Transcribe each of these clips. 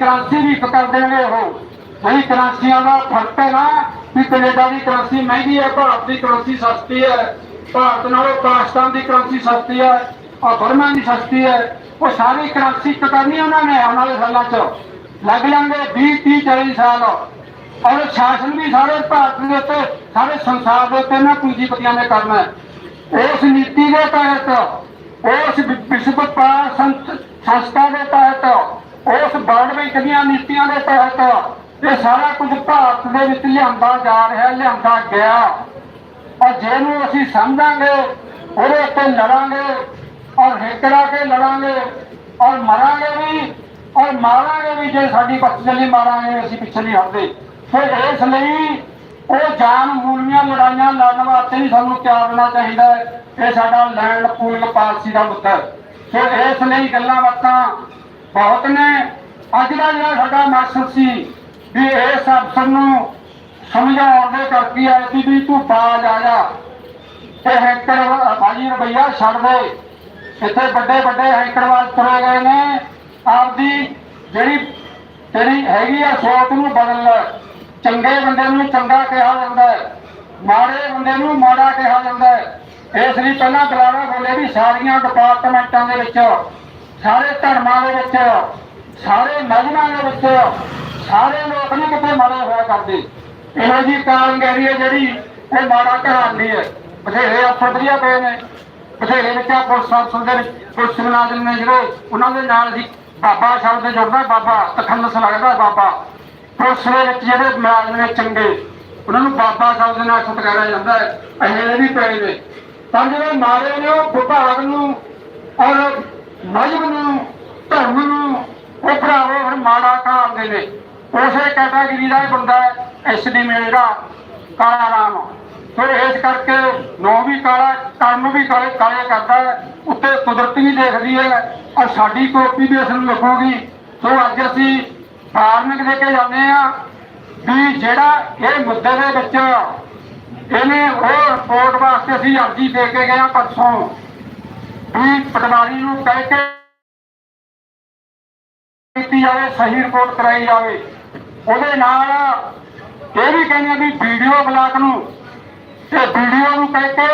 Currency ਵੀ ਇੱਕ ਕਰ ਦੇਣਗੇ ਉਹ। ਜਿਹੜੀ ਕਰੰਸੀਆਂ ਦਾ ਫ਼ਰਕ ਹੈ ਨਾ ਵੀ ਕੈਨੇਡਾ ਦੀ ਕਰੰਸੀ ਮਹਿੰਗੀ ਹੈ, ਭਾਰਤ ਦੀ ਕਰੰਸੀ ਸਸਤੀ ਹੈ। ਭਾਰਤ ਨਾਲੋਂ ਪਾਕਿਸਤਾਨ ਦੀ ਕਰੰਸੀ ਸਸਤੀ ਹੈ ਔਰ ਬਰਮਾ ਦੀ ਸਸਤੀ ਹੈ। ਉਹ ਸਾਰੀ ਕਰੰਸੀ ਇੱਕ ਕਰਨੀ ਉਹਨਾਂ ਨੇ, ਆਉਣ ਵਾਲੇ ਸਾਲਾਂ 'ਚ। ਲੱਗ ਜਾਣਗੇ 20 30 40 ਸਾਲ। ਔਰ ਸ਼ਾਸਨ ਵੀ ਸਾਰੇ ਭਾਰਤ ਦੇ ਉੱਤੇ, ਸਾਰੇ ਸੰਸਾਰ ਦੇ ਉੱਤੇ ਨਾ ਪੂੰਜੀਪਤੀਆਂ ਨੇ ਕਰਨਾ ਉਸ ਨੀਤੀ ਦੇ ਤਹਿਤ, ਉਸ ਵਿਸ਼ਵ ਵਪਾਰ ਸੰਸਥਾ ਦੇ ਤਹਿਤ ਉਸ ਵਰਲਡ ਬੈਂਕ ਨੀਤੀਆਂ ਦੇ ਤਹਿਤ ਇਹ ਸਾਰਾ ਕੁਝ ਭਾਰਤ ਦੇ ਵਿੱਚ ਲਿਆਂਦਾ ਜਾ ਰਿਹਾ, ਲਿਆਂਦਾ ਗਿਆ। ਔਰ ਜਿਹਨੂੰ ਅਸੀਂ ਸਮਝਾਂਗੇ, ਉਹਦੇ ਉੱਤੇ ਲੜਾਂਗੇ ਔਰ ਹਿੱਕੜਾ ਕੇ ਲੜਾਂਗੇ ਔਰ ਮਰਾਂਗੇ ਵੀ ਔਰ ਮਾਰਾਂਗੇ ਵੀ, ਜੇ ਸਾਡੀ ਪੱਤ ਮਾਰਾਂਗੇ, ਅਸੀਂ ਪਿੱਛੇ ਨਹੀਂ ਹਟਦੇ। ਫਿਰ ਇਸ ਲਈ ਉਹ ਜਾਨ ਮੂਲੀਆਂ ਲੜਾਈਆਂ ਲੜਨ ਵਾਸਤੇ ਵੀ ਸਾਨੂੰ ਤਿਆਰ ਹੋਣਾ ਚਾਹੀਦਾ ਹੈ। ਇਹ ਸਾਡਾ ਲੈਂਡ ਪੂਲਿੰਗ ਪਾਲਿਸੀ ਦਾ ਮੁੱਦਾ ਹੈ। ਸੋ ਇਸ ਲਈ ਗੱਲਾਂ ਬਾਤਾਂ ਬਹੁਤ ਨੇ। ਅੱਜ ਦਾ ਜਿਹੜਾ ਸਾਡਾ ਮਾਸਟਰ ਸੀ, ਵੀ ਇਸ ਅਫਸਰ ਨੂੰ ਸਮਝਾਉਣ ਦੇ ਕਰਕੇ ਆਏ ਸੀ ਵੀ ਤੂੰ ਬਾਜ ਆ ਜਾ। ਇਹ ਹੈਂਕੜ ਬਾਜੀ ਰੁਪਈਆ ਛੱਡ ਦੇ। ਇੱਥੇ ਵੱਡੇ ਵੱਡੇ ਹੈਂਕੜਵਾਲ ਤੁਰੇ ਗਏ ਨੇ। ਆਪਦੀ ਜਿਹੜੀ ਜਿਹੜੀ ਹੈਗੀ ਆ ਸੋਚ ਨੂੰ ਬਦਲ ਲੈ। ਚੰਗੇ ਬੰਦੇ ਨੂੰ ਚੰਗਾ ਕਿਹਾ ਜਾਂਦਾ ਹੈ। ਮਾੜੇ ਬੰਦੇ ਨੂੰ ਮਾੜਾ ਕਿਹਾ ਜਾਂਦਾ ਹੈ। ਇਸ ਲਈ ਪਹਿਲਾਂ ਦੁਬਾਰਾ ਬੋਲੇ ਵੀ ਸਾਰੀਆਂ ਡਿਪਾਰਟਮੈਂਟਾਂ ਦੇ ਵਿੱਚ ਸਾਰੇ ਧਰਮਾਂ ਦੇ ਵਿੱਚ, ਸਾਰੇ ਮਜ਼ਹਬਾਂ ਦੇ ਵਿੱਚ ਸਾਰੇ ਲੋਕ ਨਹੀਂ ਕਿਤੇ ਮਾੜੇ ਹੋਇਆ ਕਰਦੇ। ਇਹੋ ਜੀ ਕਾਲਗੈਰੀ ਹੈ ਜਿਹੜੀ ਇਹ ਮਾੜਾ ਘਰਾਣੀ ਹੈ। ਬਥੇਰੇ ਅਫਸਰ ਵਧੀਆ ਪਏ ਨੇ। ਬਥੇਰੇ ਵਿੱਚ ਆ ਪੁਲਿਸ ਅਫਸਰ ਦੇ ਪੁਲਿਸ ਮੁਲਾਜ਼ਮ ਨੇ ਜਿਹੜੇ, ਉਹਨਾਂ ਦੇ ਨਾਲ ਅਸੀਂ ਬਾਬਾ ਸ਼ਬਦ ਜੁੜਦਾ ਬਾਬਾ ਤਖੰਨਸ ਲੱਗਦਾ ਬਾਬਾ। ਪੁਲਿਸ ਦੇ ਵਿੱਚ ਜਿਹੜੇ ਮੁਲਾਜ਼ਮ ਨੇ ਚੰਗੇ, ਉਹਨਾਂ ਨੂੰ ਬਾਬਾ ਸ਼ਬਦ ਦੇ ਨਾਲ ਸਤਿਕਾਰਿਆ ਜਾਂਦਾ ਹੈ। ਇਹ ਵੀ ਪਏ ਨੇ। ਤਾਂ ਜਿਹੜੇ ਮਾਰੇ ਨੇ, ਉਹ ਵਿਭਾਗ ਨੂੰ ਔਰ ਮਜ਼ਹਬ ਨੂੰ, ਧਰਮ ਨੂੰ, ਉਹ ਭਰਾਵੋ ਫਿਰ ਮਾੜਾ ਕਹਾਉਂਦੇ ਨੇ। ਉਸੇ ਕੈਟਾਗਰੀ ਦਾ ਇਹ ਬੰਦਾ ਹੈ ਐਸ ਮੇਰਾ ਕਾਲਾ ਰਾਮ। ਫਿਰ ਇਸ ਕਰਕੇ ਨੋ ਵੀ ਕਾਲਾ ਕੰਮ ਵੀ ਕਾਲੇ ਕਾਲੇ ਕਰਦਾ ਉੱਤੇ ਕੁਦਰਤ ਵੀ ਦੇਖਦੀ ਹੈ। ਔਰ ਸਾਡੀ ਕਾਪੀ ਵੀ ਇਸ ਨੂੰ ਲੱਗੂਗੀ। ਸੋ ਅੱਜ ਅਸੀਂ ਫਾਰਮਿੰਗ ਦੇ ਕੇ ਜਾਂਦੇ ਆ ਵੀ ਜਿਹੜਾ ਇਹ ਮੁੱਦੇ ਦੇ ਵਿੱਚ ਇਹਨੇ ਉਹ ਰਿਪੋਰਟ ਵਾਸਤੇ ਅਸੀਂ ਅਰਜ਼ੀ ਦੇ ਕੇ ਗਏ ਆ ਪਰਸੋਂ। ਵੀ ਪਟਵਾਰੀ ਨੂੰ ਕਹਿ ਕੇ ਕੀਤੀ ਜਾਵੇ, ਸਹੀ ਰਿਪੋਰਟ ਕਰਾਈ ਜਾਵੇ। ਉਹਦੇ ਨਾਲ ਇਹ ਵੀ ਕਹਿੰਦੇ ਵੀ ਵੀਡੀਓ ਬਲਾਕ ਨੂੰ, ਤੇ ਵੀਡੀਓ ਨੂੰ ਕਹਿ ਕੇ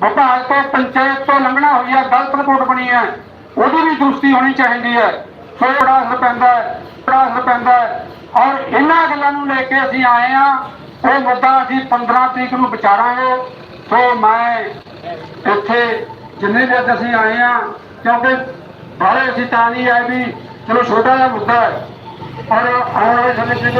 ਵਿਭਾਗ ਤੋਂ ਪੰਚਾਇਤ ਤੋਂ ਲੰਘਣਾ ਹੋਈ ਹੈ ਗਲਤ ਰਿਪੋਰਟ ਬਣੀ ਹੈ ਉਹਦੀ ਵੀ ਦੁਰਸਤੀ ਹੋਣੀ ਚਾਹੀਦੀ ਹੈ ਸੋ ਬੜਾ ਪੈਂਦਾ ਹੈ, ਬੜਾ ਪੈਂਦਾ ਹੈ। ਔਰ ਇਹਨਾਂ ਗੱਲਾਂ ਨੂੰ ਲੈ ਕੇ ਅਸੀਂ ਆਏ ਆ ਇਹ ਮੁੱਦਾ ਅਸੀਂ 15 ਤਰੀਕ ਨੂੰ ਵਿਚਾਰਾਂਗੇ। ਸੋ ਮੈਂ ਇੱਥੇ ਜਿੰਨੇ ਵੀ ਅਸੀਂ ਆਏ ਆ ਕਿਉਂਕਿ ਬਾਹਲੇ ਅਸੀਂ ਤਾਂ ਨਹੀਂ ਆਏ ਵੀ ਚਲੋ ਛੋਟਾ ਜਿਹਾ ਮੁੱਦਾ ਹੈ। ਔਰ ਆਉਣ ਵਾਲੇ ਸਮੇਂ 'ਚ